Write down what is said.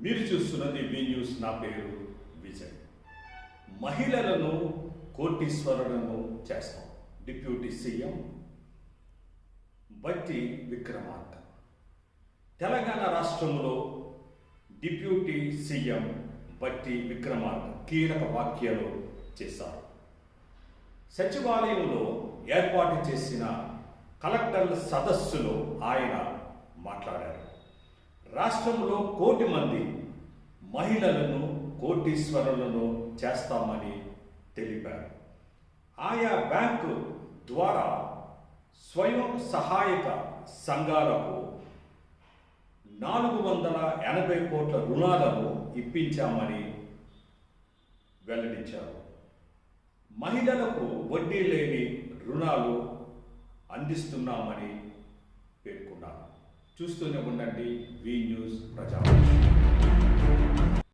మీరు చూస్తున్నది వి న్యూస్. నా పేరు విజయ్. మహిళలను కోటీశ్వరులను చేస్తాం. డిప్యూటీ సీఎం బట్టి విక్రమార్క. తెలంగాణ రాష్ట్రంలో డిప్యూటీ సీఎం బట్టి విక్రమార్క కీలక వ్యాఖ్యలు చేశారు. సచివాలయంలో ఏర్పాటు చేసిన కలెక్టర్ల సదస్సులో ఆయన రాష్ట్రంలో కోటి మంది మహిళలను కోటీశ్వరులను చేస్తామని తెలిపారు. ఆయా బ్యాంకు ద్వారా స్వయం సహాయక సంఘాలకు నాలుగు వందల ఎనభై కోట్ల రుణాలను ఇప్పించామని వెల్లడించారు. మహిళలకు వడ్డీ లేని రుణాలు అందిస్తున్నామని పేర్కొన్నారు. చూస్తూనే ఉండండి. వి న్యూస్ ప్రజా